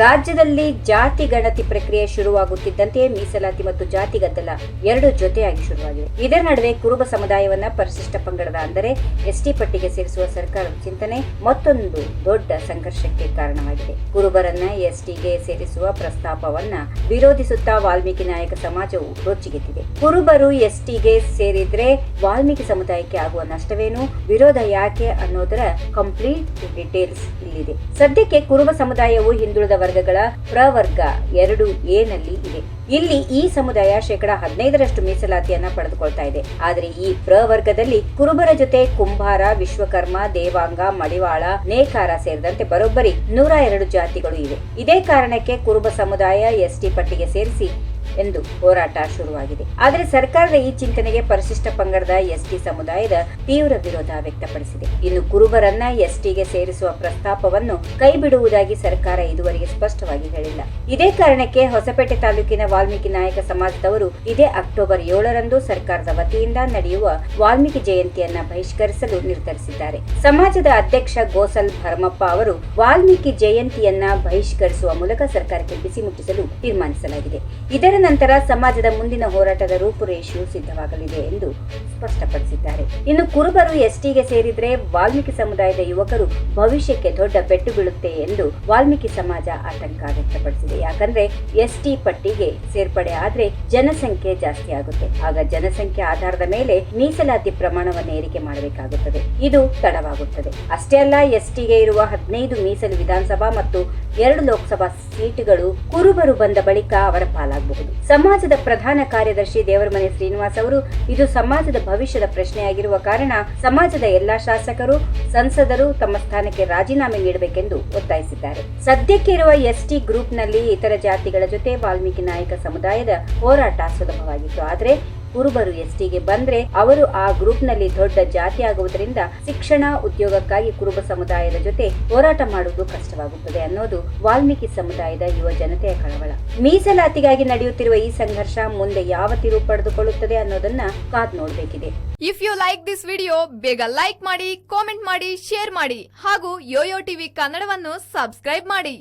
ರಾಜ್ಯದಲ್ಲಿ ಜಾತಿ ಗಣತಿ ಪ್ರಕ್ರಿಯೆ ಶುರುವಾಗುತ್ತಿದ್ದಂತೆಯೇ ಮೀಸಲಾತಿ ಮತ್ತು ಜಾತಿ ಗದ್ದಲ ಎರಡು ಜೊತೆಯಾಗಿ ಶುರುವಾಗಿದೆ. ಇದರ ನಡುವೆ ಕುರುಬ ಸಮುದಾಯವನ್ನ ಪರಿಶಿಷ್ಟ ಪಂಗಡದ ಅಂದರೆ ಎಸ್ಟಿ ಪಟ್ಟಿಗೆ ಸೇರಿಸುವ ಸರ್ಕಾರದ ಚಿಂತನೆ ಮತ್ತೊಂದು ದೊಡ್ಡ ಸಂಘರ್ಷಕ್ಕೆ ಕಾರಣವಾಗಿದೆ. ಕುರುಬರನ್ನ ಎಸ್ಟಿಗೆ ಸೇರಿಸುವ ಪ್ರಸ್ತಾಪವನ್ನ ವಿರೋಧಿಸುತ್ತಾ ವಾಲ್ಮೀಕಿ ನಾಯಕ ಸಮಾಜವು ರೊಚ್ಚಿಗೆದ್ದಿದೆ ಕುರುಬರು ಎಸ್ಟಿಗೆ ಸೇರಿದ್ರೆ ವಾಲ್ಮೀಕಿ ಸಮುದಾಯಕ್ಕೆ ಆಗುವ ನಷ್ಟವೇನು? ವಿರೋಧ ಯಾಕೆ ಅನ್ನೋದರ ಕಂಪ್ಲೀಟ್ ಡೀಟೇಲ್ಸ್ ಇಲ್ಲಿದೆ. ಸದ್ಯಕ್ಕೆ ಕುರುಬ ಸಮುದಾಯವು ಹಿಂದುಳಿದ ವರ್ಗಗಳ ಪ್ರವರ್ಗ ಎರಡು ಎ ನಲ್ಲಿ ಇದೆ. ಇಲ್ಲಿ ಈ ಸಮುದಾಯ ಶೇಕಡ ಹದಿನೈದರಷ್ಟು ಮೀಸಲಾತಿಯನ್ನ ಪಡೆದುಕೊಳ್ತಾ ಇದೆ. ಆದರೆ ಈ ಪ್ರವರ್ಗದಲ್ಲಿ ಕುರುಬರ ಜೊತೆ ಕುಂಭಾರ, ವಿಶ್ವಕರ್ಮ, ದೇವಾಂಗ, ಮಡಿವಾಳ, ನೇಕಾರ ಸೇರಿದಂತೆ ಬರೋಬ್ಬರಿ ನೂರ ಎರಡು ಜಾತಿಗಳು ಇವೆ. ಇದೇ ಕಾರಣಕ್ಕೆ ಕುರುಬ ಸಮುದಾಯ ಎಸ್ಟಿ ಪಟ್ಟಿಗೆ ಸೇರಿಸಿ ಎಂದು ಹೋರಾಟ ಶುರುವಾಗಿದೆ. ಆದರೆ ಸರ್ಕಾರದ ಈ ಚಿಂತನೆಗೆ ಪರಿಶಿಷ್ಟ ಪಂಗಡದ ಎಸ್ಟಿ ಸಮುದಾಯದ ತೀವ್ರ ವಿರೋಧ ವ್ಯಕ್ತಪಡಿಸಿದೆ. ಇನ್ನು ಕುರುಬರನ್ನ ಎಸ್ಟಿಗೆ ಸೇರಿಸುವ ಪ್ರಸ್ತಾಪವನ್ನು ಕೈಬಿಡುವುದಾಗಿ ಸರ್ಕಾರ ಇದುವರೆಗೆ ಸ್ಪಷ್ಟವಾಗಿ ಹೇಳಿಲ್ಲ. ಇದೇ ಕಾರಣಕ್ಕೆ ಹೊಸಪೇಟೆ ತಾಲೂಕಿನ ವಾಲ್ಮೀಕಿ ನಾಯಕ ಸಮಾಜದವರು ಇದೇ ಅಕ್ಟೋಬರ್ ಏಳರಂದು ಸರ್ಕಾರದ ವತಿಯಿಂದ ನಡೆಯುವ ವಾಲ್ಮೀಕಿ ಜಯಂತಿಯನ್ನ ಬಹಿಷ್ಕರಿಸಲು ನಿರ್ಧರಿಸಿದ್ದಾರೆ. ಸಮಾಜದ ಅಧ್ಯಕ್ಷ ಗೋಸಲ್ ಭರಮಪ್ಪ ಅವರು ವಾಲ್ಮೀಕಿ ಜಯಂತಿಯನ್ನ ಬಹಿಷ್ಕರಿಸುವ ಮೂಲಕ ಸರ್ಕಾರಕ್ಕೆ ಬಿಸಿ ಮುಟ್ಟಿಸಲು ತೀರ್ಮಾನಿಸಲಾಗಿದೆ. ಇದರ ನಂತರ ಸಮಾಜದ ಮುಂದಿನ ಹೋರಾಟದ ರೂಪುರೇಷೆಯು ಸಿದ್ಧವಾಗಲಿದೆ ಎಂದು ಸ್ಪಷ್ಟಪಡಿಸಿದ್ದಾರೆ. ಇನ್ನು ಕುರುಬರು ಎಸ್ಟಿಗೆ ಸೇರಿದ್ರೆ ವಾಲ್ಮೀಕಿ ಸಮುದಾಯದ ಯುವಕರು ಭವಿಷ್ಯಕ್ಕೆ ದೊಡ್ಡ ಪೆಟ್ಟು ಬೀಳುತ್ತೆ ಎಂದು ವಾಲ್ಮೀಕಿ ಸಮಾಜ ಆತಂಕ ವ್ಯಕ್ತಪಡಿಸಿದೆ. ಯಾಕಂದ್ರೆ ಎಸ್ಟಿ ಪಟ್ಟಿಗೆ ಸೇರ್ಪಡೆ ಆದ್ರೆ ಜನಸಂಖ್ಯೆ ಜಾಸ್ತಿ ಆಗುತ್ತೆ. ಆಗ ಜನಸಂಖ್ಯೆ ಆಧಾರದ ಮೇಲೆ ಮೀಸಲಾತಿ ಪ್ರಮಾಣವನ್ನು ಏರಿಕೆ ಮಾಡಬೇಕಾಗುತ್ತದೆ. ಇದು ತಡವಾಗುತ್ತದೆ. ಅಷ್ಟೇ ಅಲ್ಲ, ಎಸ್ಟಿಗೆ ಇರುವ ಹದಿನೈದು ಮೀಸಲು ವಿಧಾನಸಭಾ ಮತ್ತು ಎರಡು ಲೋಕಸಭಾ ಸೀಟುಗಳು ಕುರುಬರು ಬಂದ ಬಳಿಕ ಅವರ ಪಾಲಾಗಬಹುದು. ಸಮಾಜದ ಪ್ರಧಾನ ಕಾರ್ಯದರ್ಶಿ ದೇವರಮನೆ ಶ್ರೀನಿವಾಸ್ ಅವರು, ಇದು ಸಮಾಜದ ಭವಿಷ್ಯದ ಪ್ರಶ್ನೆಯಾಗಿರುವ ಕಾರಣ ಸಮಾಜದ ಎಲ್ಲಾ ಶಾಸಕರು, ಸಂಸದರು ತಮ್ಮ ಸ್ಥಾನಕ್ಕೆ ರಾಜೀನಾಮೆ ನೀಡಬೇಕೆಂದು ಒತ್ತಾಯಿಸಿದ್ದಾರೆ. ಸದ್ಯಕ್ಕೆ ಇರುವ ಎಸ್ಟಿ ಗ್ರೂಪ್ನಲ್ಲಿ ಇತರ ಜಾತಿಗಳ ಜೊತೆ ವಾಲ್ಮೀಕಿ ನಾಯಕ ಸಮುದಾಯದ ಹೋರಾಟ ಸುಲಭವಾಗಿತ್ತು. ಆದರೆ ಕುರುಬರು ಎಸ್ಟಿಗೆ ಬಂದ್ರೆ ಅವರು ಆ ಗ್ರೂಪ್ನಲ್ಲಿ ದೊಡ್ಡ ಜಾತಿ ಆಗುವುದರಿಂದ ಶಿಕ್ಷಣ ಉದ್ಯೋಗಕ್ಕಾಗಿ ಕುರುಬ ಸಮುದಾಯದ ಜೊತೆ ಹೋರಾಟ ಮಾಡುವುದು ಕಷ್ಟವಾಗುತ್ತದೆ ಅನ್ನೋದು ವಾಲ್ಮೀಕಿ ಸಮುದಾಯದ ಯುವ ಜನತೆಯ ಕಳವಳ. ಮೀಸಲಾತಿಗಾಗಿ ನಡೆಯುತ್ತಿರುವ ಈ ಸಂಘರ್ಷ ಮುಂದೆ ಯಾವ ತಿರುವು ಪಡೆದುಕೊಳ್ಳುತ್ತದೆ ಅನ್ನೋದನ್ನ ಕಾದ್ ನೋಡಬೇಕಿದೆ. If you like this video ಬೇಗ ಲೈಕ್ ಮಾಡಿ ಕಾಮೆಂಟ್ ಮಾಡಿ ಶೇರ್ ಮಾಡಿ ಹಾಗೂ ಯೋಯೋ ಟಿವಿ ಕನ್ನಡವನ್ನು ಸಬ್ಸ್ಕ್ರೈಬ್ ಮಾಡಿ.